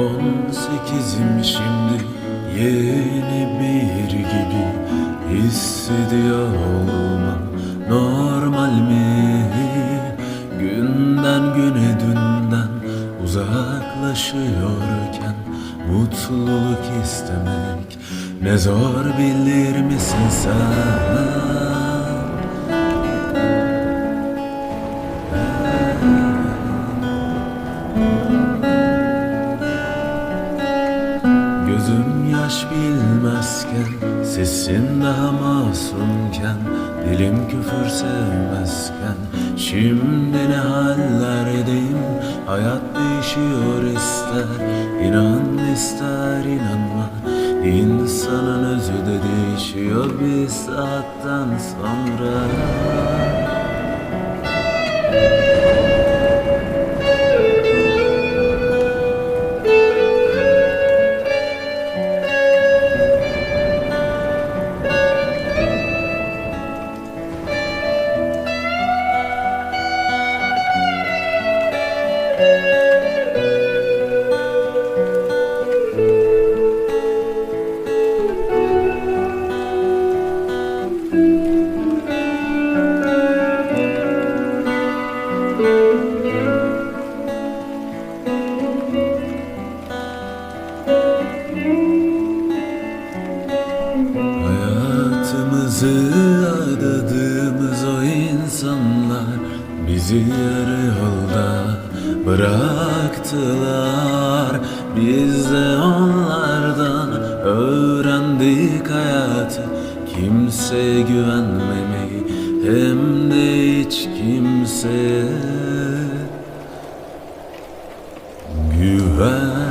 On sekizim şimdi yeni bir gibi hissediyor olma. No. Uzaklaşıyorken Mutluluk istemek ne zor bilir misin sen? Gözüm yaş bilmezken Sesin daha masumken Dilim küfür sevmezken Şimdi ne hallerdeyim Hayat inan ister inanma İnsanın özü de değişiyor bir saatten sonra Hayatımızı adadığımız o insanlar Bizi yarı yolda bıraktılar. Biz de onlardan öğrendik hayatı. Kimseye güvenmemeyi hem de hiç kimseye Güven